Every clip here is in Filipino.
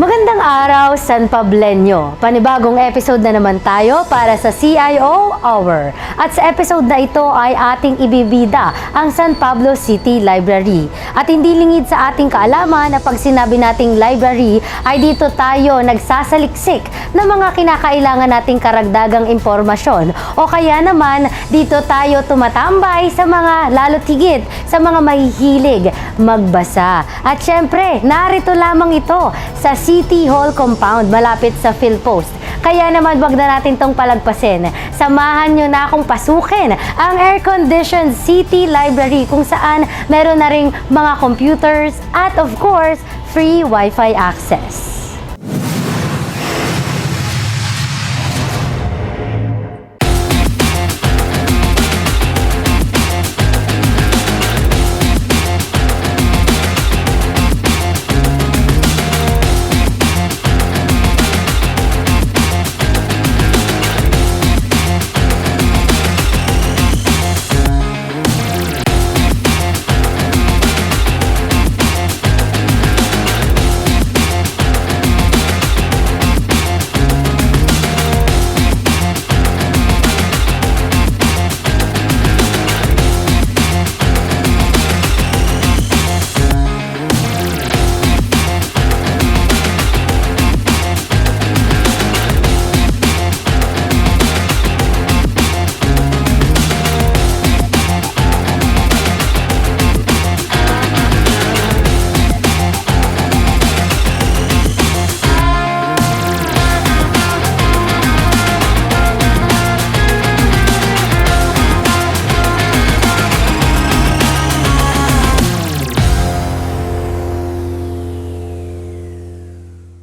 Magandang araw, San Pablenyo. Panibagong episode na naman tayo para sa CIO Hour. At sa episode na ito ay ating ibibida ang San Pablo City Library. At hindi lingid sa ating kaalaman na pag sinabi nating library ay dito tayo nagsasaliksik ng mga kinakailangan nating karagdagang impormasyon. O kaya naman dito tayo tumatambay sa mga lalo't higit sa mga mahihilig magbasa. At syempre, narito lamang ito sa City Hall Compound malapit sa Philpost. Kaya naman wag na natin tong palagpasin. Samahan nyo na akong pasukin ang air-conditioned City Library kung saan meron na ring mga computers at of course, free Wi-Fi access.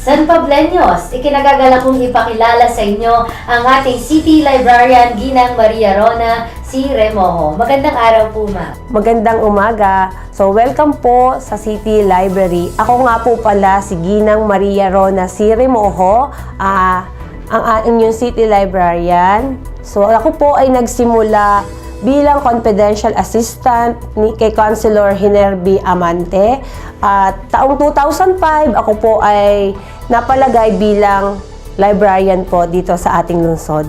San Pableños, ikinagagala kong ipakilala sa inyo ang ating City Librarian Ginang Maria Rona, si Remoho. Magandang araw po, ma'am. Magandang umaga. So, welcome po sa City Library. Ako nga po pala si Ginang Maria Rona Sirimoho, ah ang ang inyong City Librarian. So, ako po ay nagsimula bilang confidential assistant ni kay Councilor Hinerby Amante. At taong 2005, ako po ay napalagay bilang librarian po dito sa ating lungsod.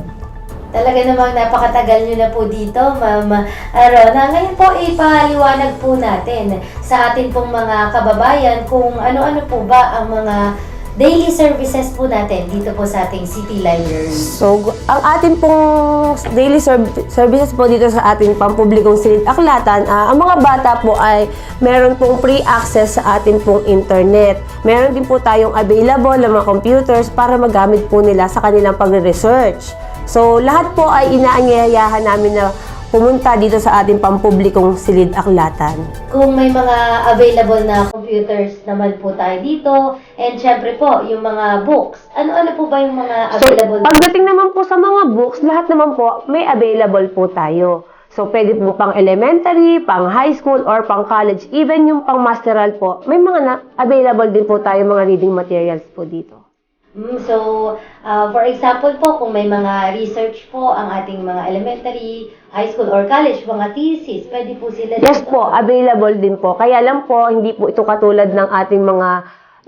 Talaga namang napakatagal nyo na po dito, Ma'am Arona. Ngayon po, ipaliwanag po natin sa atin pong mga kababayan kung ano-ano po ba ang mga daily services po natin dito po sa ating City Library. So, ang ating pong daily serv- services po dito sa ating pampublikong silid aklatan, ah, ang mga bata po ay meron pong free access sa ating pong internet. Meron din po tayong available na mga computers para magamit po nila sa kanilang pagre-research. So, lahat po ay inaanyayahan namin na pumunta dito sa ating pampublikong silid aklatan. Kung may mga available na computers naman po tayo dito, and syempre po, yung mga books. Ano-ano po ba yung mga So, available pagdating naman po sa mga books, lahat naman po may available po tayo. So, pwede po pang elementary, pang high school, or pang college. Even yung pang masteral po, may mga na available din po tayo mga reading materials po dito. Mm, so, uh, for example po, kung may mga research po ang ating mga elementary, high school, or college, mga thesis, pwede po sila Yes dito. po, available din po. Kaya lang po, hindi po ito katulad ng ating mga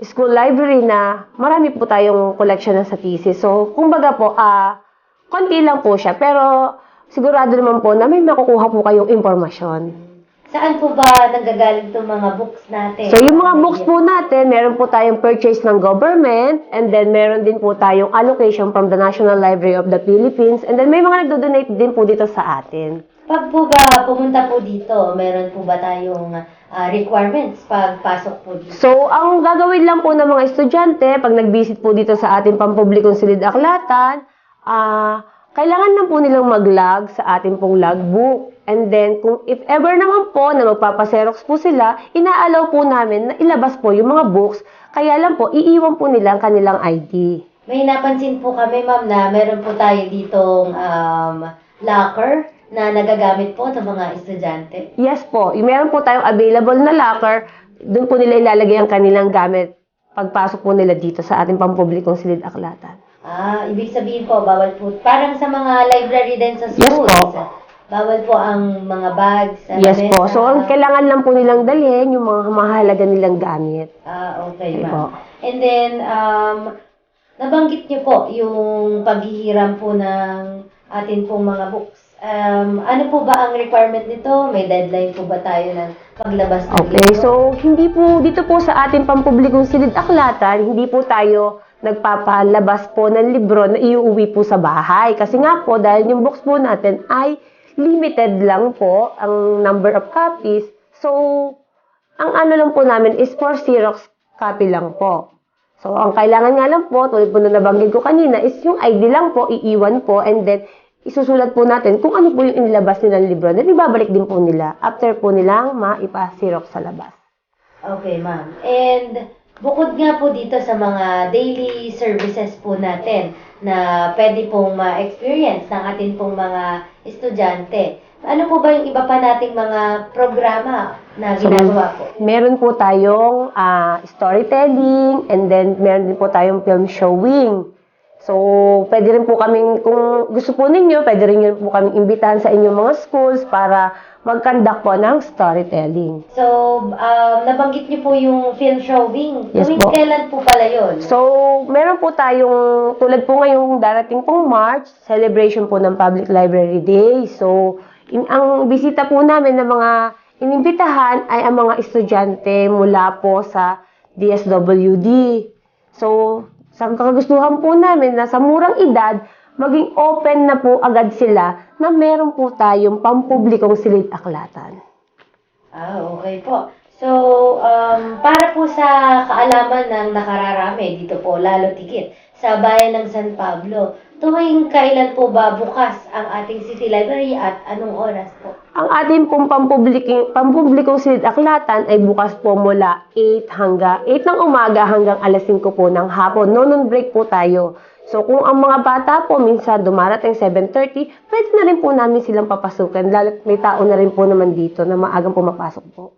school library na marami po tayong collection na sa thesis. So, kumbaga po, ah, konti lang po siya. Pero, sigurado naman po na may makukuha po kayong impormasyon. Saan po ba nanggagaling itong mga books natin? So, yung mga books po natin, meron po tayong purchase ng government, and then meron din po tayong allocation from the National Library of the Philippines, and then may mga nagdo-donate din po dito sa atin. Pag po ba pumunta po dito, meron po ba tayong ah, requirements pag pasok po dito? So, ang gagawin lang po ng mga estudyante, pag nag-visit po dito sa ating pampublikong silid aklatan, ah, kailangan lang po nilang mag-log sa ating pong logbook. And then, kung if ever naman po na magpapaserox po sila, inaalaw po namin na ilabas po yung mga books, kaya lang po, iiwan po nila ang kanilang ID. May napansin po kami, ma'am, na meron po tayo ditong um, locker na nagagamit po ng mga estudyante. Yes po, meron po tayong available na locker, doon po nila ilalagay ang kanilang gamit pagpasok po nila dito sa ating pampublikong silid aklatan. Ah, ibig sabihin po, bawal po. Parang sa mga library din sa Yes schools. po. bawal po ang mga bags. sa Yes lamesa. po. So, ang kailangan lang po nilang dalhin, yung mga mahalaga nilang gamit. Ah, okay, Okay ma'am. po. And then, um, nabanggit niyo po yung paghihiram po ng atin pong mga books. Um, ano po ba ang requirement nito? May deadline po ba tayo ng paglabas ng Okay, libro? so hindi po dito po sa ating pampublikong silid aklatan, hindi po tayo nagpapalabas po ng libro na iuwi po sa bahay. Kasi nga po, dahil yung books po natin ay limited lang po ang number of copies. So, ang ano lang po namin is for Xerox copy lang po. So, ang kailangan nga lang po, tulad po na nabanggit ko kanina, is yung ID lang po, iiwan po, and then isusulat po natin kung ano po yung inilabas nilang libro. Then, ibabalik din po nila after po nilang maipa-xerox sa labas. Okay, ma'am. And bukod nga po dito sa mga daily services po natin na pwede pong ma-experience ng atin pong mga estudyante, ano po ba yung iba pa nating mga programa na ginagawa po? Meron po tayong ah, storytelling, and then meron din po tayong film showing. So, pwede rin po kaming, kung gusto po ninyo, pwede rin po kaming imbitahan sa inyong mga schools para mag-conduct po ng storytelling. So, um, nabanggit niyo po yung film showing. Yes Tuwing po. kailan po pala yun? So, meron po tayong, tulad po ngayong darating pong March, celebration po ng Public Library Day. So, in, ang bisita po namin ng mga inimbitahan ay ang mga estudyante mula po sa DSWD. So, sa kagustuhan po namin na sa murang edad, maging open na po agad sila na meron po tayong pampublikong silid aklatan. Ah, okay po. So, um, para po sa kaalaman ng nakararami dito po, lalo tigit, sa bayan ng San Pablo, tuwing kailan po ba bukas ang ating City Library at anong oras po? Ang ating pong pampublikong, pampublikong silid aklatan ay bukas po mula 8 hanggang 8 ng umaga hanggang alas 5 po ng hapon. No, non break po tayo. So, kung ang mga bata po minsan dumarating 7.30, pwede na rin po namin silang papasukin. Lalo may tao na rin po naman dito na maagang pumapasok po.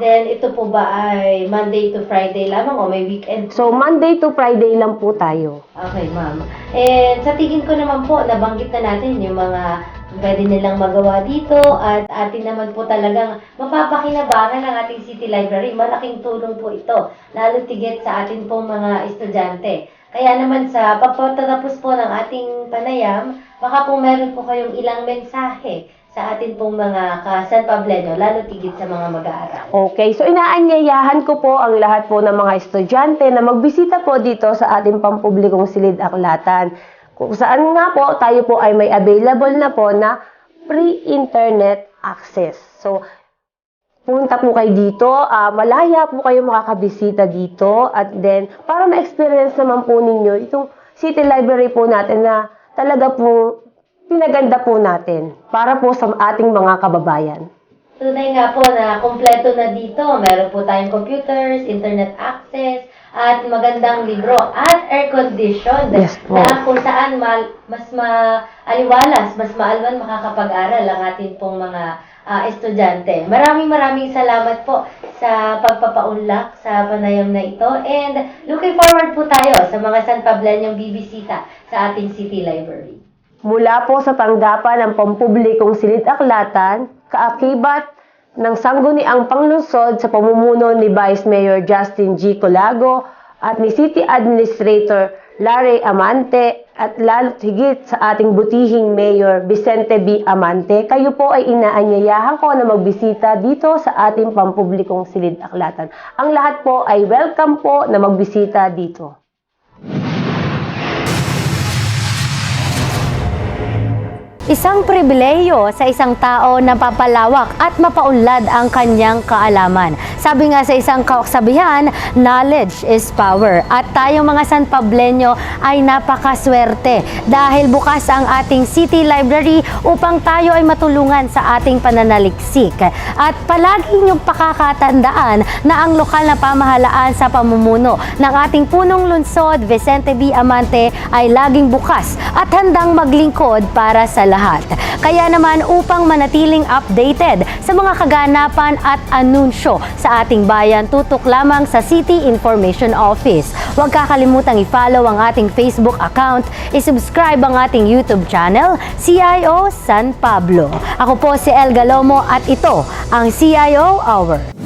Then, ito po ba ay Monday to Friday lamang o may weekend? So, Monday to Friday lang po tayo. Okay, ma'am. And sa tingin ko naman po, nabanggit na natin yung mga pwede nilang magawa dito at atin naman po talagang mapapakinabangan ng ating City Library. Malaking tulong po ito, lalo tigit sa atin pong mga estudyante. Kaya naman sa pagpatatapos po ng ating panayam, baka po meron po kayong ilang mensahe sa atin pong mga ka-San Pableño, lalo tigit sa mga mag-aaral. Okay, so inaanyayahan ko po ang lahat po ng mga estudyante na magbisita po dito sa ating pampublikong silid aklatan. Kung saan nga po, tayo po ay may available na po na pre-internet access. So, punta po kayo dito, ah, malaya po kayo makakabisita dito at then para ma-experience naman po ninyo itong City Library po natin na talaga po pinaganda po natin para po sa ating mga kababayan. Tunay nga po na kompleto na dito. Meron po tayong computers, internet access, at magandang libro at air conditioned Yes po. na kung saan mal, mas maaliwalas, mas maalwan makakapag-aral ang ating pong mga ah, estudyante. Maraming maraming salamat po sa pagpapaunlak sa panayam na ito and looking forward po tayo sa mga San Pablenyong bibisita sa ating City Library. Mula po sa tanggapan ng pampublikong silid aklatan, kaakibat ng sangguniang panglungsod sa pamumuno ni Vice Mayor Justin G. Colago at ni City Administrator Larry Amante at lalo't higit sa ating butihing Mayor Vicente B. Amante, kayo po ay inaanyayahan ko na magbisita dito sa ating pampublikong silid aklatan. Ang lahat po ay welcome po na magbisita dito. Isang pribileyo sa isang tao na papalawak at mapaunlad ang kanyang kaalaman. Sabi nga sa isang kasabihan, knowledge is power. At tayong mga San Pableño ay napakaswerte dahil bukas ang ating City Library upang tayo ay matulungan sa ating pananaliksik. At palagi niyong pakakatandaan na ang lokal na pamahalaan sa pamumuno ng ating punong lungsod, Vicente B. Amante, ay laging bukas at handang maglingkod para sa lahat. Kaya naman upang manatiling updated sa mga kaganapan at anunsyo sa ating bayan, tutok lamang sa City Information Office. Huwag kakalimutang i-follow ang ating Facebook account, i-subscribe ang ating YouTube channel, CIO San Pablo. Ako po si El Galomo at ito ang CIO Hour.